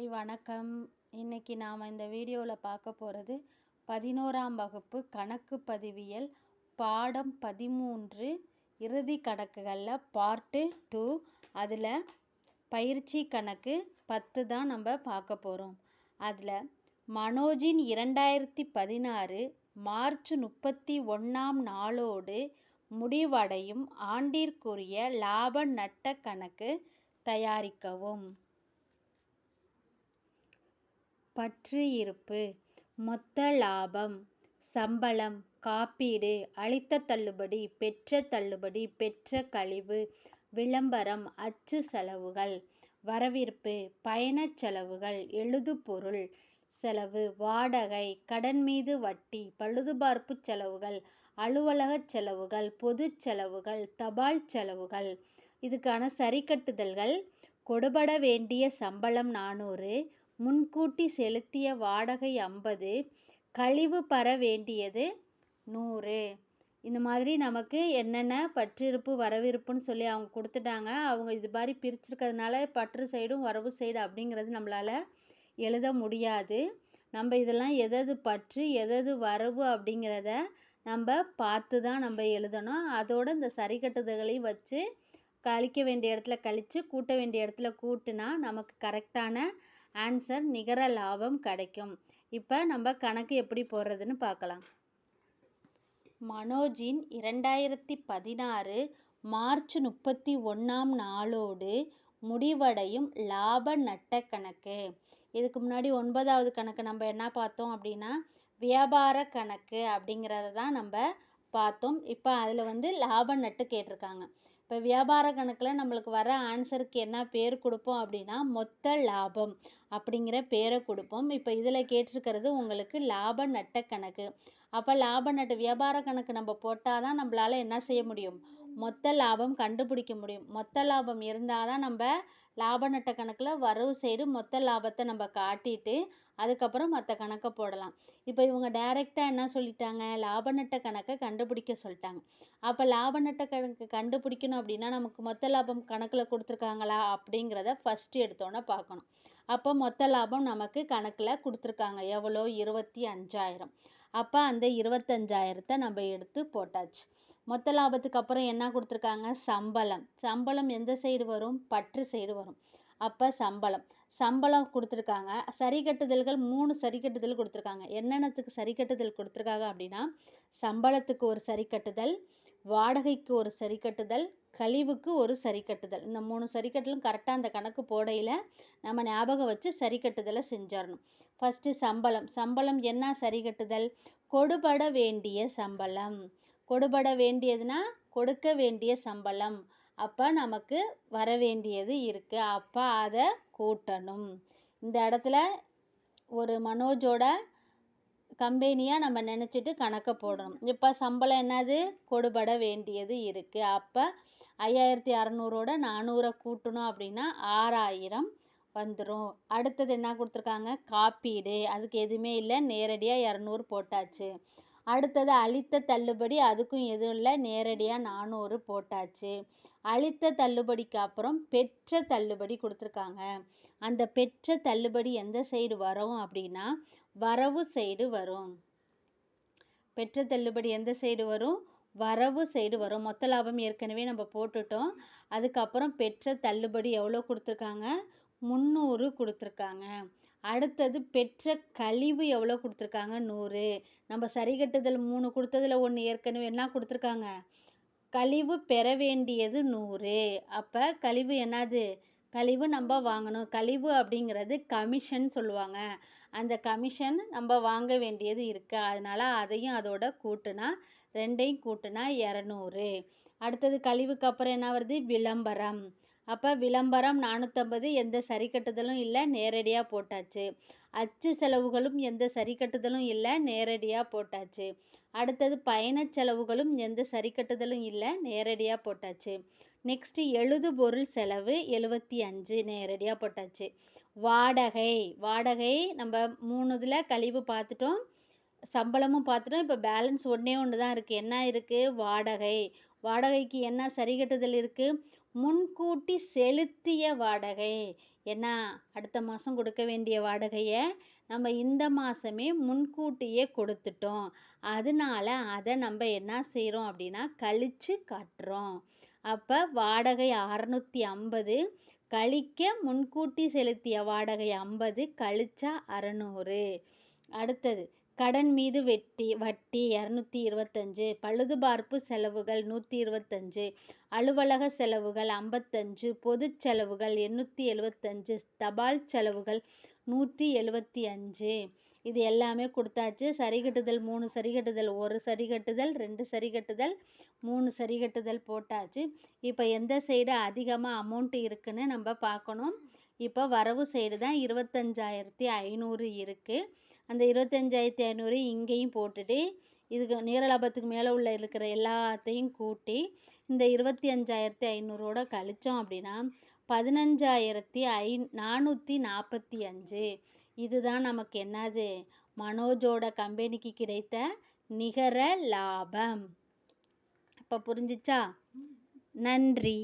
Hi வணக்கம். இன்னைக்கு நாம் இந்த வீடியோவில் பார்க்க போகிறது பதினோராம் வகுப்பு கணக்கு பதிவியல் பாடம் பதிமூன்று இறுதி கணக்குகளில் பார்ட்டு டூ அதில் பயிற்சி கணக்கு பத்து தான் நம்ம பார்க்க போகிறோம் அதில் மனோஜின் இரண்டாயிரத்தி பதினாறு மார்ச் முப்பத்தி ஒன்றாம் நாளோடு முடிவடையும் ஆண்டிற்குரிய லாப நட்ட கணக்கு தயாரிக்கவும். பற்று இருப்பு மொத்த லாபம் சம்பளம் காப்பீடு அளித்த தள்ளுபடி பெற்ற தள்ளுபடி பெற்ற கழிவு விளம்பரம் அச்சு செலவுகள் வரவிருப்பு பயணச் செலவுகள் எழுதுபொருள் செலவு வாடகை கடன் மீது வட்டி பழுதுபார்ப்பு செலவுகள் அலுவலகச் செலவுகள் பொதுச் செலவுகள் தபால் செலவுகள். இதுக்கான சரிக்கட்டுதல்கள் கொடுபட வேண்டிய சம்பளம் நானூறு முன்கூட்டி செலுத்திய வாடகை ஐம்பது கழிவு பெற வேண்டியது நூறு. இந்த மாதிரி நமக்கு என்னென்ன பற்றிருப்பு வரவிருப்புன்னு சொல்லி அவங்க கொடுத்துட்டாங்க. அவங்க இது மாதிரி பிரிச்சிருக்கிறதுனால பற்று சைடும் வரவு சைடு அப்படிங்கிறது நம்மளால் எழுத முடியாது. நம்ம இதெல்லாம் எதது பற்று எதது வரவு அப்படிங்கிறத நம்ம பார்த்து தான் நம்ம எழுதணும். அதோடு இந்த சரிக்கட்டுதல்களையும் வச்சு கழிக்க வேண்டிய இடத்துல கழித்து கூட்ட வேண்டிய இடத்துல கூட்டினா நமக்கு கரெக்டான ஆன்சர் நிகர லாபம் கிடைக்கும். இப்போ நம்ம கணக்கு எப்படி போடுறதுன்னு பார்க்கலாம். மனோஜின் இரண்டாயிரத்தி பதினாறு மார்ச் முப்பத்தி ஒன்றாம் நாளோடு முடிவடையும் லாப நட்ட கணக்கு. இதுக்கு முன்னாடி ஒன்பதாவது கணக்கு நம்ம என்ன பார்த்தோம் அப்படின்னா வியாபார கணக்கு அப்படிங்கிறத தான் நம்ம பார்த்தோம். இப்போ அதில் வந்து லாப நட்டு கேட்டிருக்காங்க. இப்போ வியாபார கணக்கில் நம்மளுக்கு வர ஆன்சருக்கு என்ன பேர் கொடுப்போம் அப்படின்னா மொத்த லாபம் அப்படிங்கிற பேரை கொடுப்போம். இப்போ இதில் கேட்டிருக்கிறது உங்களுக்கு லாப நட்ட கணக்கு. அப்போ லாப நட்டு வியாபார கணக்கு நம்ம போட்டால் தான் நம்மளால் என்ன செய்ய முடியும்? மொத்த லாபம் கண்டுபிடிக்க முடியும். மொத்த லாபம் இருந்தால் தான் நம்ம லாப நட்ட கணக்கில் வரவு சைடு மொத்த லாபத்தை நம்ம காட்டிட்டு அதுக்கப்புறம் மற்ற கணக்கை போடலாம். இப்போ இவங்க டைரெக்டாக என்ன சொல்லிட்டாங்க? லாப நட்ட கணக்கை கண்டுபிடிக்க சொல்லிட்டாங்க. அப்போ லாப நட்ட கணக்கு கண்டுபிடிக்கணும் அப்படின்னா நமக்கு மொத்த லாபம் கணக்கில் கொடுத்துருக்காங்களா? அப்படிங்கிறத ஃபஸ்ட்டு எடுத்தோன்னே பார்க்கணும். அப்போ மொத்த லாபம் நமக்கு கணக்கில் கொடுத்துருக்காங்க. எவ்வளோ? இருபத்தி அஞ்சாயிரம். அப்போ அந்த இருபத்தஞ்சாயிரத்தை நம்ம எடுத்து போட்டாச்சு. மொத்த லாபத்துக்கு அப்புறம் என்ன கொடுத்துருக்காங்க? சம்பளம். சம்பளம் எந்த சைடு வரும்? பற்று சைடு வரும். அப்போ சம்பளம். சம்பளம் கொடுத்துருக்காங்க. சரி கட்டுதல்கள் மூணு சரி கட்டுதல் கொடுத்துருக்காங்க. என்னென்னத்துக்கு சரி கட்டுதல் கொடுத்துருக்காங்க அப்படின்னா சம்பளத்துக்கு ஒரு சரி கட்டுதல் வாடகைக்கு ஒரு சரி கட்டுதல் கழிவுக்கு ஒரு சரி கட்டுதல். இந்த மூணு சரி கட்டலும் கரெக்டாக அந்த கணக்கு போடையில் நம்ம ஞாபகம் வச்சு சரி கட்டுதலை செஞ்சிடணும் ஃபஸ்ட்டு சம்பளம். சம்பளம் என்ன சரி கட்டுதல்? கொடுபட வேண்டிய சம்பளம். கொடுபட வேண்டியதுன்னா கொடுக்க வேண்டிய சம்பளம். அப்போ நமக்கு வர வேண்டியது இருக்குது அப்போ அதை கூட்டணும். இந்த இடத்துல ஒரு மனோஜோட கம்பெனியாக நம்ம நினச்சிட்டு கணக்கை போடணும். இப்போ சம்பளம் என்னது? கொடுபட வேண்டியது இருக்குது அப்போ ஐயாயிரத்தி அறநூறோட நானூறை கூட்டணும் அப்படின்னா ஆறாயிரம் வந்துடும் அடுத்தது என்ன கொடுத்துருக்காங்க? காப்பீடு. அதுக்கு எதுவுமே இல்லை. நேரடியாக இரநூறு போட்டாச்சு. அடுத்தது அளித்த தள்ளுபடி அதுக்கும் எதுவும் இல்லை. நேரடியாக நானூறு போட்டாச்சு. அளித்த தள்ளுபடிக்கு அப்புறம் பெற்ற தள்ளுபடி கொடுத்துருக்காங்க. அந்த பெற்ற தள்ளுபடி எந்த சைடு வரும் அப்படின்னா வரவு சைடு வரும். பெற்ற தள்ளுபடி எந்த சைடு வரும்? வரவு சைடு வரும். மொத்த லாபம் ஏற்கனவே நம்ம போட்டுட்டோம். அதுக்கப்புறம் பெற்ற தள்ளுபடி எவ்வளோ கொடுத்துருக்காங்க? முந்நூறு கொடுத்துருக்காங்க. அடுத்தது பெற்ற கழிவு எவ்வளோ கொடுத்துருக்காங்க? நூறு. நம்ம சரிகட்டுதல் மூணு கொடுத்ததில் ஒன்று ஏற்கனவே என்ன கொடுத்துருக்காங்க? கழிவு பெற வேண்டியது நூறு. அப்போ கழிவு என்னது? கழிவு நம்ம வாங்கணும். கழிவு அப்படிங்கிறது கமிஷன் சொல்லுவாங்க. அந்த கமிஷன் நம்ம வாங்க வேண்டியது இருக்குது அதனால் அதையும் அதோட கூட்டுனா ரெண்டையும் கூட்டுனா இரநூறு. அடுத்தது கழிவுக்கு அப்புறம் என்ன வருது? விளம்பரம். அப்போ விளம்பரம் நானூற்றம்பது எந்த சரி கட்டுதலும் இல்லை நேரடியாக போட்டாச்சு. அச்சு செலவுகளும் எந்த சரி கட்டுதலும் இல்லை நேரடியாக போட்டாச்சு. அடுத்தது பயணச் செலவுகளும் எந்த சரி கட்டுதலும் இல்லை நேரடியாக போட்டாச்சு. நெக்ஸ்ட்டு எழுதுபொருள் செலவு எழுபத்தி அஞ்சு நேரடியாக போட்டாச்சு. வாடகை வாடகை நம்ம மூணு இதில் கழிவு பார்த்துட்டோம் சம்பளமும் பார்த்துட்டோம் இப்போ பேலன்ஸ் ஒன்றே ஒன்று தான் இருக்குது என்ன இருக்குது வாடகை. வாடகைக்கு என்ன சரிகட்டுதல் இருக்குது முன்கூட்டி செலுத்திய வாடகை. என்ன? அடுத்த மாதம் கொடுக்க வேண்டிய வாடகையை நம்ம இந்த மாதமே முன்கூட்டியே கொடுத்துட்டோம். அதனால அதை நம்ம என்ன செய்கிறோம் அப்படின்னா கழித்து காட்டுறோம். அப்போ வாடகை அறநூற்றி ஐம்பது கழிக்க முன்கூட்டி செலுத்திய வாடகை ஐம்பது கழிச்சா அறநூறு. அடுத்தது கடன் மீது வெட்டி வட்டி இரநூத்தி இருபத்தஞ்சு பழுதுபார்ப்பு செலவுகள் நூற்றி இருபத்தஞ்சு அலுவலக செலவுகள் ஐம்பத்தஞ்சு பொது செலவுகள் எண்ணூற்றி எழுபத்தஞ்சு தபால் செலவுகள் நூற்றி எழுபத்தி அஞ்சு. இது எல்லாமே கொடுத்தாச்சு. சரிகட்டுதல் மூணு சரிகட்டுதல் ஒரு சரிகட்டுதல் ரெண்டு சரிகட்டுதல் மூணு சரிகட்டுதல் போட்டாச்சு. இப்போ எந்த சைடு அதிகமாக அமௌண்ட் இருக்குன்னு நம்ம பார்க்கணும். இப்போ வரவு சைடு தான் இருபத்தஞ்சாயிரத்தி ஐநூறு இருக்குது அந்த இருபத்தஞ்சாயிரத்தி ஐநூறு இங்கேயும் போட்டுட்டு இதுக்கு நிகர லாபத்துக்கு மேலே உள்ள இருக்கிற எல்லாத்தையும் கூட்டி இந்த இருபத்தி அஞ்சாயிரத்தி ஐநூறோட கழித்தோம் அப்படின்னா பதினஞ்சாயிரத்தி ஐ நானூற்றி நாற்பத்தி அஞ்சு. இதுதான் நமக்கு என்னது? மனோஜோட கம்பெனிக்கு கிடைத்த நிகர லாபம். இப்போ புரிஞ்சிச்சா? நன்றி.